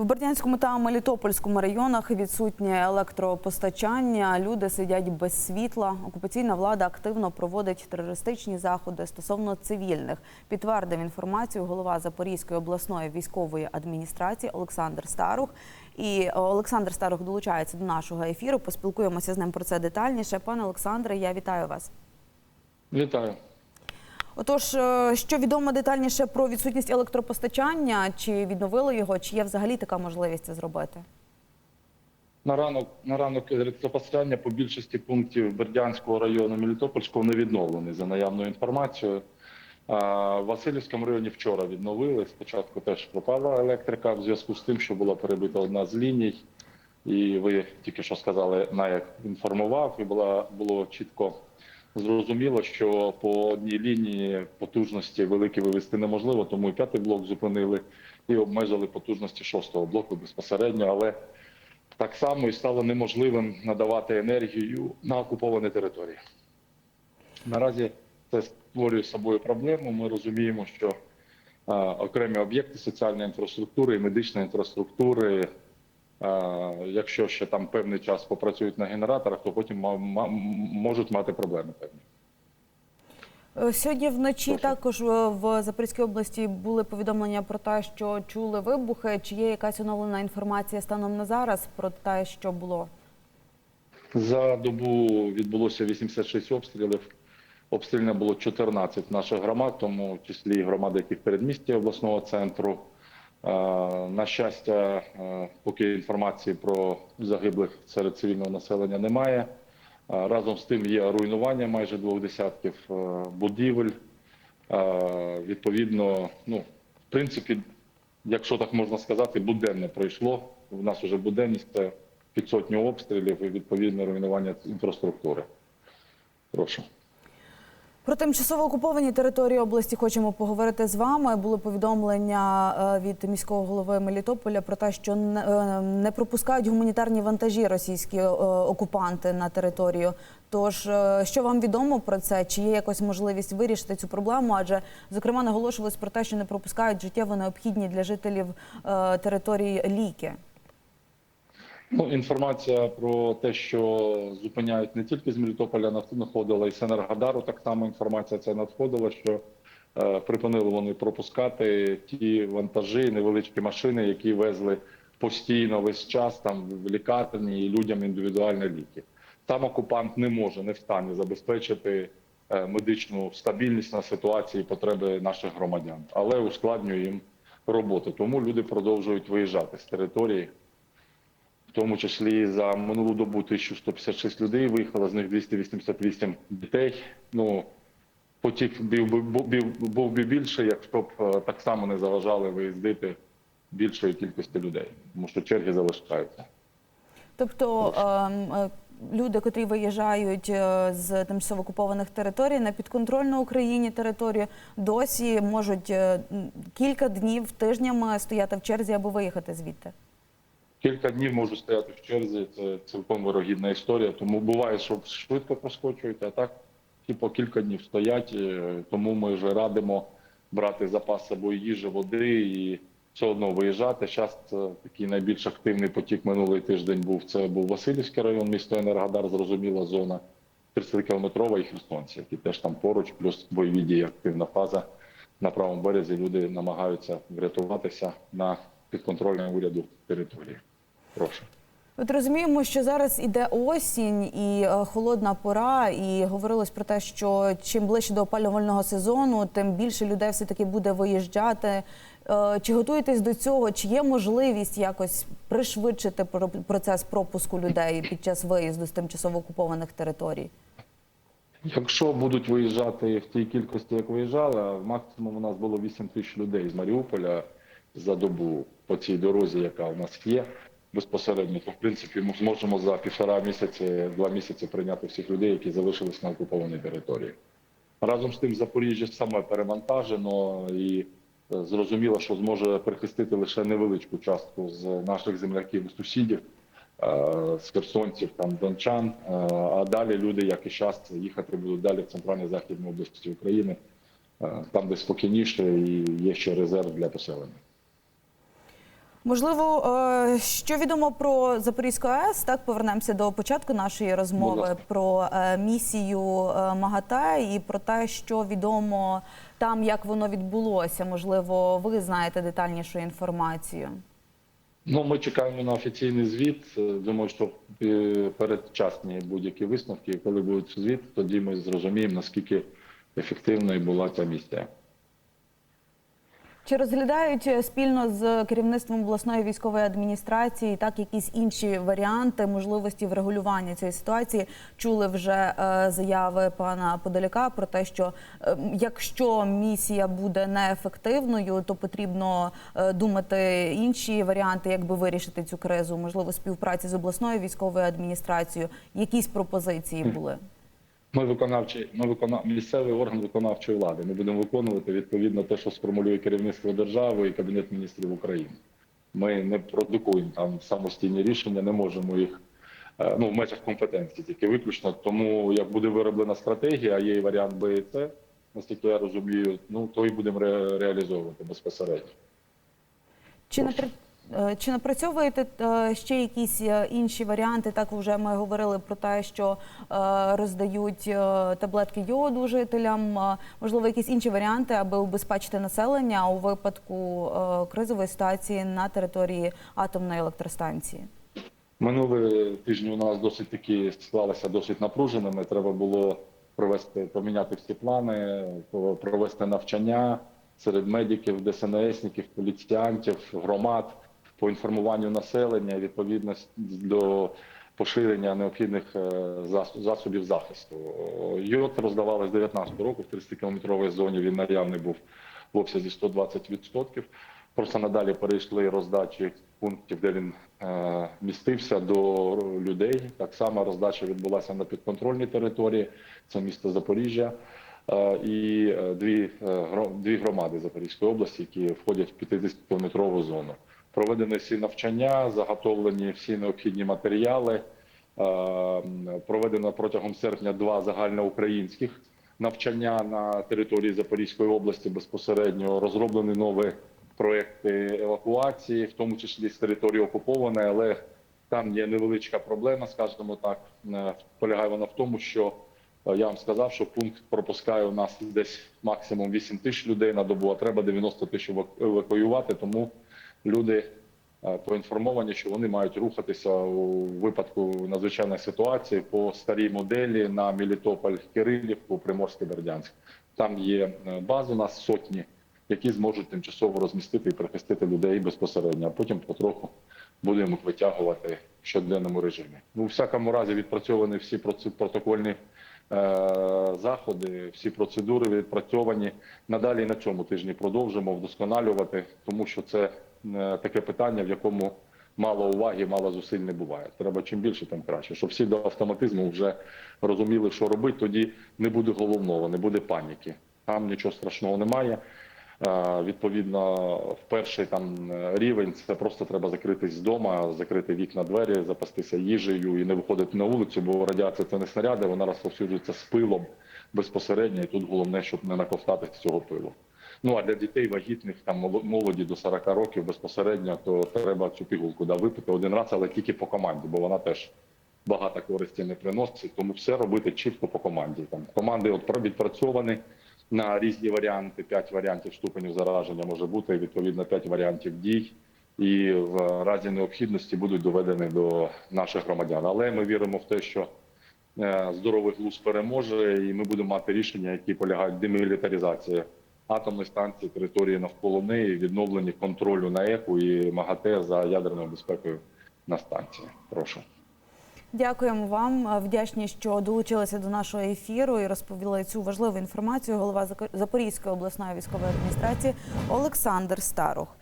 В Бердянському та Мелітопольському районах відсутнє електропостачання. Люди сидять без світла. Окупаційна влада активно проводить терористичні заходи стосовно цивільних. Підтвердив інформацію голова Запорізької обласної військової адміністрації Олександр Старух. І Олександр Старух долучається до нашого ефіру. Поспілкуємося з ним про це детальніше. Пане Олександре, я вітаю вас. Вітаю. Отож, е, що відомо детальніше про відсутність електропостачання, чи відновили його, чи є взагалі така можливість це зробити? На ранок на ранок електропостачання по більшості пунктів Бердянського району Мелітопольського не відновлений за наявною інформацією. В Васильівському районі вчора відновили. Спочатку теж пропала електрика в зв'язку з тим, що була перебита одна з ліній. І ви тільки що сказали, НАЯК інформував, і була було чітко зрозуміло, що по одній лінії потужності великі вивести неможливо, тому і п'ятий блок зупинили і обмежили потужності шостого блоку безпосередньо. Але так само і стало неможливим надавати енергію на окуповані території. Наразі це створює собою проблему. Ми розуміємо, що окремі об'єкти соціальної інфраструктури і медичної інфраструктури, якщо ще там певний час попрацюють на генераторах, то потім можуть мати проблеми певні. Е, Сьогодні вночі Прошу. також е, в Запорізькій області були повідомлення про те, що чули вибухи. Чи є якась оновлена інформація станом на зараз про те, що було? За добу відбулося 86 обстрілів. Обстріляно було 14 наших громад, в тому числі громади, які в передмісті обласного центру. На щастя, е, поки інформації про загиблих серед цивільного населення немає. Разом з тим є руйнування майже двох десятків е, будівель. Відповідно, ну, в принципі, якщо так можна сказати, буденне пройшло. У нас вже буденність це під сотню обстрілів і відповідне руйнування інфраструктури. Прошу. Про тимчасово окуповані території області хочемо поговорити з вами. Було повідомлення е, від міського голови Мелітополя про те, що не- е, пропускають гуманітарні вантажі російські е, окупанти на територію. Тож, що вам відомо про це? Чи є якась можливість вирішити цю проблему? Адже зокрема наголошувалось про те, що не пропускають життєво необхідні для жителів території ліки. Ну, інформація про те, що зупиняють не тільки з Мелітополя надходила, і з Енергодару так само інформація ця надходила, що е, припинили вони пропускати ті вантажі, невеличкі машини, які везли постійно весь час там в лікарні і людям індивідуальні ліки. Там окупант не може, не в стані забезпечити е, медичну стабільність на ситуації потреби наших громадян, але ускладнює їм роботу. Тому люди продовжують виїжджати з території в тому числі за минулу добу 1156 людей виїхало, з них 288 дітей. Ну потік був би більше, якщо б е, так само не заважали виїздити більшої кількості людей, тому що черги залишаються. Тобто ем, е, люди, котрі виїжджають е, з тимчасово окупованих територій на підконтрольну Україні територію, досі можуть кілька днів тижнями стояти в черзі, аби виїхати звідти. Кілька днів можуть стояти в черзі. Це цілком вирогідна історія. Тому буває, що швидко проскочують, а так типу кілька днів стоять. Е, Тому ми вже радимо брати запас з собою їжі, води і все одно виїжджати. Зараз такий найбільш активний потік минулий тиждень був. Це був Васильівський район, місто Енергодар, зрозуміла зона 30-кілометрова і Херсонці, які теж там поруч, плюс бойові дії, активна фаза на правому березі. Люди намагаються врятуватися на підконтрольній уряду території. Прошу. От розуміємо, що зараз іде осінь і е, холодна пора, і говорилось про те, що чим ближче до опалювального сезону, тим більше людей все таки буде виїжджати. Е, Чи готуєтесь до цього? Чи є можливість якось пришвидшити процес пропуску людей під час виїзду з тимчасово окупованих територій? Якщо будуть виїжджати в тій кількості, як виїжджали, максимум у нас було 8 тисяч людей з Маріуполя за добу по цій дорозі, яка у нас є безпосередньо, то в принципі ми зможемо за півтора місяці, два місяці прийняти всіх людей, які залишились на окупованій території. Разом з тим, Запоріжжя саме перевантажено і е, зрозуміло, що зможе прихистити лише невеличку частку з наших земляків і сусідів, е, з херсонців, там дончан. Е, А далі люди, як і час, їхати будуть далі в центральній західній області України, там де спокійніше і є ще резерв для поселення. Можливо, е, що відомо про Запорізьку АЕС? Так повернемося до початку нашої розмови про е, місію е, МАГАТЕ і про те, що відомо там, як воно відбулося. Можливо, ви знаєте детальнішу інформацію. Ну, ми чекаємо на офіційний звіт. Думаю, що передчасні будь-які висновки, коли буде звіт, тоді ми зрозуміємо, наскільки ефективною була ця місія. Чи розглядають е, спільно з керівництвом обласної військової адміністрації так якісь інші варіанти можливості врегулювання цієї ситуації? Чули вже е, заяви пана Подоляка про те, що е, якщо місія буде неефективною, то потрібно думати інші варіанти, як би вирішити цю кризу, можливо, співпраці з обласною військовою адміністрацією. Якісь пропозиції були? Ми виконавчий, ми викона... місцевий орган виконавчої влади. Ми будемо виконувати відповідно те, що сформулює керівництво держави і Кабінет міністрів України. Ми не продукуємо там самостійні рішення, не можемо їх е, ну, в межах компетенції, тільки виключно. Тому як буде вироблена стратегія, є і варіант Б і наскільки я розумію, ну то і будемо ре... реалізовувати безпосередньо. Чи напри... е, чи напрацьовуєте е, ще якісь е, інші варіанти? Так вже ми говорили про те, що роздають таблетки йоду жителям. Можливо, якісь інші варіанти, аби убезпечити населення у випадку кризової ситуації на території атомної електростанції. Минулі тижні у нас досить такі склалися досить напруженими. Треба було провести, поміняти всі плани, провести навчання серед медиків, ДСНСників, поліціянтів, громад по інформуванню населення відповідно до поширення необхідних е, засобів захисту. Йод роздавали з 19 року в 30-кілометровій зоні. Він наявний був в обсязі 120%. Просто надалі перейшли роздачі пунктів, де він е, містився до людей. Так само роздача відбулася на підконтрольній території, це місто Запоріжжя. Е, і дві, е, дві громади Запорізької області, які входять в 50-кілометрову зону. Проведені всі навчання, заготовлені всі необхідні матеріали. Проведено протягом серпня два загальноукраїнських навчання на території Запорізької області безпосередньо розроблені нові проекти евакуації, в тому числі з території окупованої, але там є невеличка проблема, скажімо так. Е, Полягає вона в тому, що е, я вам сказав, що пункт пропускає у нас десь максимум 8 тисяч людей на добу, а треба 90 тисяч еваку- евакуювати. Тому люди е, поінформовані, що вони мають рухатися у випадку надзвичайної ситуації по старій моделі на Мелітополь, Кирилівку, Приморське, Бердянськ. Там є е, баз у нас сотні, які зможуть тимчасово розмістити і прихистити людей безпосередньо, а потім потроху будемо витягувати в щоденному режимі. У всякому разі, відпрацьовані всі протокольні е, заходи, всі процедури відпрацьовані. Надалі на цьому тижні продовжимо вдосконалювати, тому що це таке питання, в якому мало уваги, мало зусиль не буває. Треба чим більше, тим краще. Щоб всі до автоматизму вже розуміли, що робити, тоді не буде головного, не буде паніки. Там нічого страшного немає. Е, Відповідно, в перший там е, рівень це просто треба закритись з дома, закрити вікна, двері, запастися їжею і не виходити на вулицю, бо радіація це не снаряди, вона розповсюджується з пилом безпосередньо. І тут головне, щоб не наковтатись цього пилу. Ну а для дітей вагітних там моло- молоді до 40 років безпосередньо, то треба цю пігулку да, випити один раз, але тільки по команді, бо вона теж багато користі не приносить. Тому все робити чітко по команді. Там команди от відпрацьовані на різні варіанти. П'ять варіантів ступенів зараження може бути, і відповідно п'ять варіантів дій. І в разі необхідності будуть доведені до наших громадян. Але ми віримо в те, що е, здоровий глузд переможе, і ми будемо мати рішення, які полягають в демілітаризації атомної станції, території навколо неї, відновлені контролю на ЕКУ і МАГАТЕ за ядерною безпекою на станції. Прошу. Дякуємо вам. Вдячні, що долучилися до нашого ефіру і розповіли цю важливу інформацію. Голова Запорізької обласної військової адміністрації Олександр Старух.